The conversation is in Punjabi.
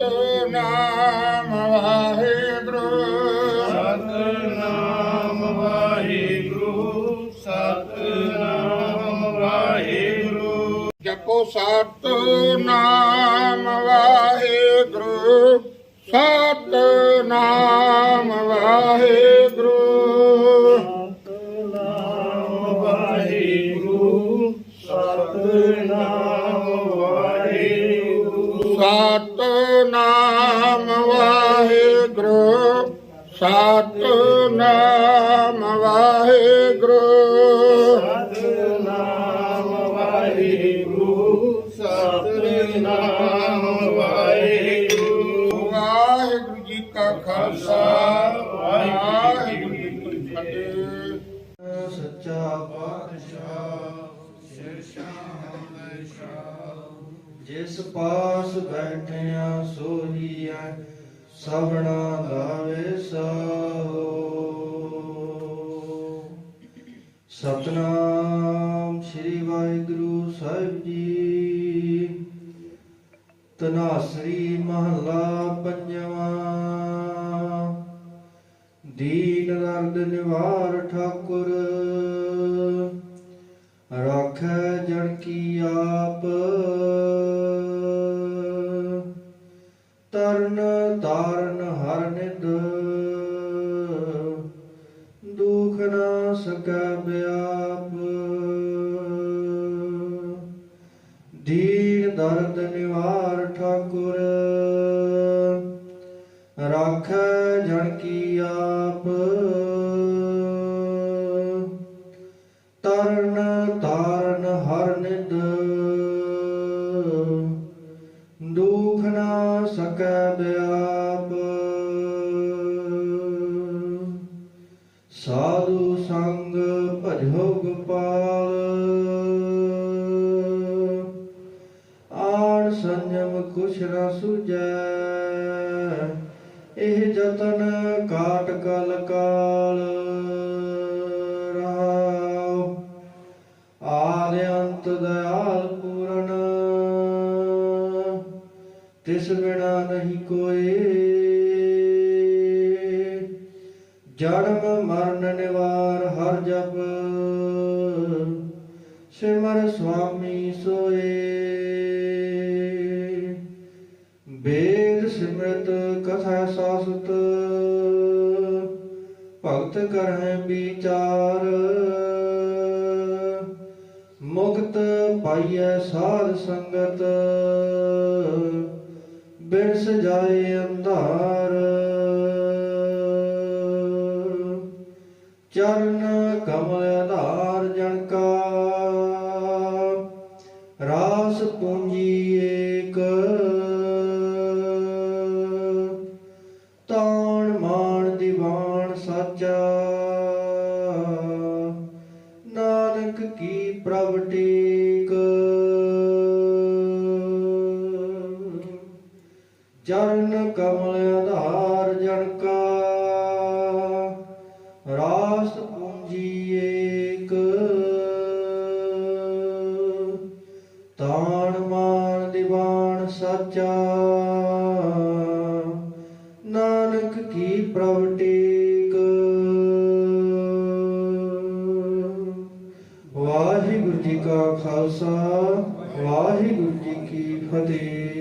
ਸਤ ਨਾਮ ਵਾਹਿਗੁਰੂ। ਸਤਨਾਮ ਵਾਹਿਗੁਰੂ ਸਤਨਾਮ ਵਾਹਿਗੁਰੂ। ਜਪੋ ਸਤ ਨਾਮ ਵਾਹਿਗੁਰੂ। ਸਤ ਨਾਮ ਵਾਹਿਗੁਰੂ। ਸਤਨਾਮ ਵਾਹਿਗੁਰੂ ਸਤਨਾਮ ਸਤ ਨਾਮ ਵਾਹਿਗੁਰੂ। ਸਤਨਾਮ ਵਾਹਿਗੁਰੂ ਸਤਨਾਮ ਵਾਹਿਗੁਰੂ। ਵਾਹਿਗੁਰੂ ਜੀ ਕਾ ਖਾਲਸਾ ਵਾਹਿਗੁਰੂ ਜੀ ਕੀ ਫਤਿਹ। ਸੱਚਾ ਪਾਤਸ਼ਾਹ ਜਿਸ ਪਾਸ ਬੈਠਿਆ ਸੋਹੀਐ ਸਭਨਾ ਗਾਵੇ ਵਿਸਾਹੋ ਸਤਨਾਮ ਸ੍ਰੀ ਵਾਹਿਗੁਰੂ ਸਾਹਿਬ ਜੀ। ਤਨਾਸਰੀ ਮਹੱਲਾ ਪੰਜਵਾਂ। ਦੀਨ ਦਰਦ ਨਿਵਾਰ ਠਾਕੁਰ। ਰਾਖੈ ਜਨ ਕੀ ਆਪ। ਦੁਖ ਨਾ ਸਕੈ ਬਿਆਪ। ਦੀਨ ਦਰਦ ਨਿਵਾਰ ਠਾਕੁਰ, ਰਾਖੈ ਜਨ ਕੀ ਆਪ। ਤਰਨ ਤਾਰਨ ਹਰ ਨਿਦ ਦੁਖ ਨਾ ਸਕੈ ਬਿਆਪ। ਭਜੋ ਗੋਪਾਲ। ਆਣ ਸੰਜਮ ਕੁਛ ਨਾ ਸੁਜੈ, ਇਹ ਜਤਨ ਕਾਟ ਕਲ ਕਾਲ। ਰਹਾਉ, ਆਦ ਅੰਤ ਦਇਆਲ ਪੂਰਨ। ਤਿਸ ਬਿਨਾ ਨਹੀਂ ਕੋਈ ਜਨਮ ਮਰਨ ਨਿਵਾਰ ਹਰ ਜਪ। ਸਿਮਰ ਸੁਆਮੀ ਸੋਏ। ਵੇਦ ਸਿਮਰਤ ਕਥਾ ਸਾਸਤ। ਭਗਤ ਕਰਹਿ ਵਿਚਾਰ। ਮੁਕਤ ਪਾਈਐ ਸਾਧ ਸੰਗਤ। ਬਿਰਸ ਜਾਏ ਅੰਧਾਰ। ਚਰਨ ਕਮਲ ਆਧਾਰ ਜਨ ਕਾ ਰਾਸ ਪੂੰਜੀ ਏਕ। ਤਾਣ ਮਾਣ ਦੀਵਾਨ ਸਾਚਾ। ਨਾਨਕ ਕੀ ਪ੍ਰਭ ਟੇਕ। ਚਰਨ ਕਮਲ ਆਧਾਰ ਜਨ ਕਾ ਰਾਸ ਪੂੰਜੀ ਏਕ। ਤਾਣ ਮਾਨ ਦੀਵਾਨ ਸਾਚਾ। ਨਾਨਕ ਕੀ ਪ੍ਰਭ ਟੇਕ। ਵਾਹਿਗੁਰੂ ਜੀ ਕਾ ਖਾਲਸਾ, ਵਾਹਿਗੁਰੂ ਜੀ ਕੀ ਫਤਿਹ।